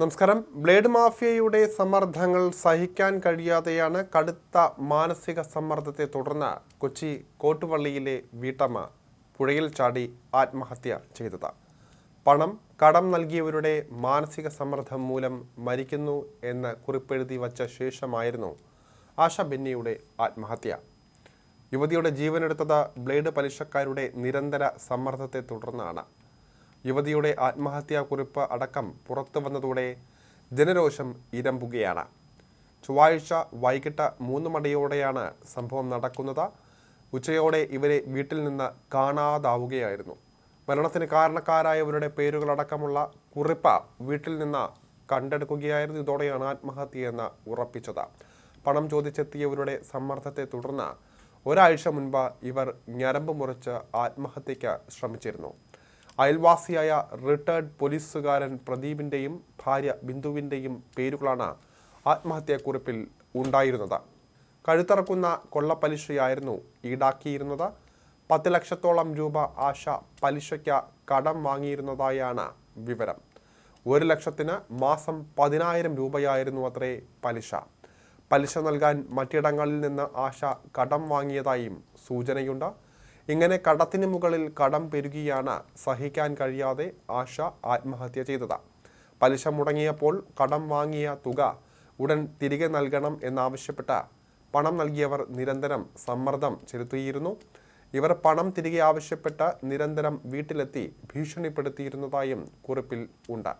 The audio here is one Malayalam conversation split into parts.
നമസ്കാരം. ബ്ലേഡ് മാഫിയയുടെ സമ്മർദ്ദങ്ങൾ സഹിക്കാൻ കഴിയാതെയാണ് കടുത്ത മാനസിക സമ്മർദ്ദത്തെ തുടർന്ന് കൊച്ചി കോട്ടുപള്ളിയിലെ വീട്ടമ്മ പുഴയിൽ ചാടി ആത്മഹത്യ ചെയ്തത്. പണം കടം നൽകിയവരുടെ മാനസിക സമ്മർദ്ദം മൂലം മരിക്കുന്നു എന്ന് കുറിപ്പെഴുതി വച്ച ശേഷമായിരുന്നു ആശ ബെന്നിയുടെ ആത്മഹത്യ. യുവതിയുടെ ജീവനെടുത്തത് ബ്ലേഡ് പലിശക്കാരുടെ നിരന്തര സമ്മർദ്ദത്തെ തുടർന്നാണ്. യുവതിയുടെ ആത്മഹത്യാക്കുറിപ്പ് അടക്കം പുറത്തു വന്നതോടെ ജനരോഷം ഇരമ്പുകയാണ്. ചൊവ്വാഴ്ച വൈകിട്ട് മൂന്ന് മണിയോടെയാണ് സംഭവം നടക്കുന്നത്. ഉച്ചയോടെ ഇവരെ വീട്ടിൽ നിന്ന് കാണാതാവുകയായിരുന്നു. മരണത്തിന് കാരണക്കാരായവരുടെ പേരുകളടക്കമുള്ള കുറിപ്പ് വീട്ടിൽ നിന്ന് കണ്ടെടുക്കുകയായിരുന്നു. ഇതോടെയാണ് ആത്മഹത്യയെന്ന് ഉറപ്പിച്ചത്. പണം ചോദിച്ചെത്തിയവരുടെ സമ്മർദ്ദത്തെ തുടർന്ന് ഒരാഴ്ച മുൻപ് ഇവർ ഞരമ്പ് മുറിച്ച് ആത്മഹത്യയ്ക്ക് ശ്രമിച്ചിരുന്നു. അയൽവാസിയായ റിട്ടയർഡ് പോലീസുകാരൻ പ്രദീപിന്റെയും ഭാര്യ ബിന്ദുവിന്റെയും പേരുകളാണ് ആത്മഹത്യാക്കുറിപ്പിൽ ഉണ്ടായിരുന്നത്. കഴുത്തറക്കുന്ന കൊള്ളപ്പലിശയായിരുന്നു ഈടാക്കിയിരുന്നത്. പത്ത് ലക്ഷത്തോളം രൂപ ആശ പലിശയ്ക്ക് കടം വാങ്ങിയിരുന്നതായാണ് വിവരം. ഒരു ലക്ഷത്തിന് മാസം പതിനായിരം രൂപയായിരുന്നു അത്രേ പലിശ. പലിശ നൽകാൻ മറ്റിടങ്ങളിൽ നിന്ന് ആശ കടം വാങ്ങിയതായും സൂചനയുണ്ട്. ഇങ്ങനെ കടത്തിന് മുകളിൽ കടം പെരുകിയാണ് സഹിക്കാൻ കഴിയാതെ ആശ ആത്മഹത്യ ചെയ്തത്. പലിശ മുടങ്ങിയപ്പോൾ കടം വാങ്ങിയ തുക ഉടൻ തിരികെ നൽകണം എന്നാവശ്യപ്പെട്ട് പണം നൽകിയവർ നിരന്തരം സമ്മർദ്ദം ചെലുത്തിയിരുന്നു. ഇവർ പണം തിരികെ ആവശ്യപ്പെട്ട് നിരന്തരം വീട്ടിലെത്തി ഭീഷണിപ്പെടുത്തിയിരുന്നതായും കുറിപ്പിൽ ഉണ്ട്.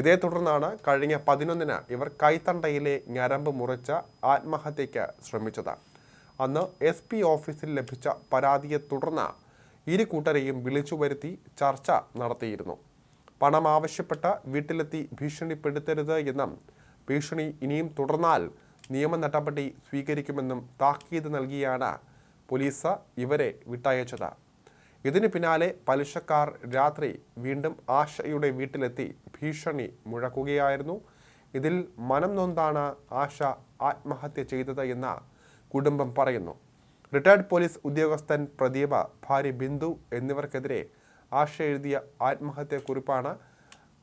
ഇതേ തുടർന്നാണ് കഴിഞ്ഞ പതിനൊന്നിന് ഇവർ കൈത്തണ്ടയിലെ ഞരമ്പ് മുറിച്ച് ആത്മഹത്യയ്ക്ക് ശ്രമിച്ചത്. അന്ന് എസ് പി ഓഫീസിൽ ലഭിച്ച പരാതിയെ തുടർന്ന് ഇരു കൂട്ടരെയും വിളിച്ചു വരുത്തി ചർച്ച നടത്തിയിരുന്നു. പണം ആവശ്യപ്പെട്ട വീട്ടിലെത്തി ഭീഷണിപ്പെടുത്തരുത് എന്നും ഭീഷണി ഇനിയും തുടർന്നാൽ നിയമ നടപടി സ്വീകരിക്കുമെന്നും താക്കീത് നൽകിയാണ് പോലീസ് ഇവരെ വിട്ടയച്ചത്. ഇതിന് പിന്നാലെ പലിശക്കാർ രാത്രി വീണ്ടും ആശയുടെ വീട്ടിലെത്തി ഭീഷണി മുഴക്കുകയായിരുന്നു. ഇതിൽ മനം നൊന്താണ് ആശ ആത്മഹത്യ ചെയ്തത് എന്ന് കുടുംബം പറയുന്നു. റിട്ടയർഡ് പോലീസ് ഉദ്യോഗസ്ഥൻ പ്രദീപ ഭാര്യ ബിന്ദു എന്നിവർക്കെതിരെ ആശ എഴുതിയ ആത്മഹത്യക്കുറിപ്പാണ്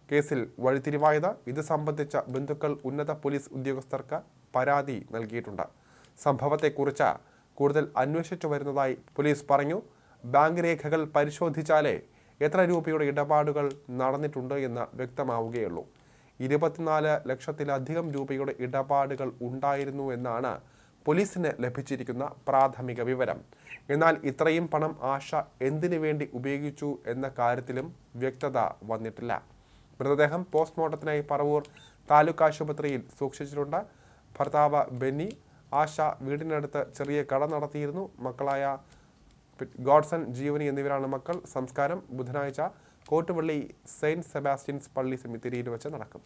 കേസിൽ വഴിത്തിരിവായത്. ഇത് സംബന്ധിച്ച ബന്ധുക്കൾ ഉന്നത പോലീസ് ഉദ്യോഗസ്ഥർക്ക് പരാതി നൽകിയിട്ടുണ്ട്. സംഭവത്തെക്കുറിച്ച് കൂടുതൽ അന്വേഷിച്ചു വരുന്നതായി പോലീസ് പറഞ്ഞു. ബാങ്ക് രേഖകൾ പരിശോധിച്ചാലേ എത്ര രൂപയുടെ ഇടപാടുകൾ നടന്നിട്ടുണ്ട് എന്ന് വ്യക്തമാവുകയുള്ളൂ. ഇരുപത്തിനാല് ലക്ഷത്തിലധികം രൂപയുടെ ഇടപാടുകൾ ഉണ്ടായിരുന്നു എന്നാണ് പോലീസിന് ലഭിച്ചിരിക്കുന്ന പ്രാഥമിക വിവരം. എന്നാൽ ഇത്രയും പണം ആശ എന്തിനു വേണ്ടി ഉപയോഗിച്ചു എന്ന കാര്യത്തിലും വ്യക്തത വന്നിട്ടില്ല. മൃതദേഹം പോസ്റ്റ്മോർട്ടത്തിനായി പറവൂർ താലൂക്ക് ആശുപത്രിയിൽ സൂക്ഷിച്ചിട്ടുണ്ട്. ഭർത്താവ് ബെന്നി ആശ വീടിനടുത്ത് ചെറിയ കട നടത്തിയിരുന്നു. മക്കളായ ഗോഡ്സൺ ജീവനി എന്നിവരാണ് മക്കൾ. സംസ്കാരം ബുധനാഴ്ച കോട്ടുപള്ളി സെയിന്റ് സെബാസ്റ്റ്യൻസ് പള്ളി സെമിത്തേരിയിൽ വെച്ച് നടക്കും.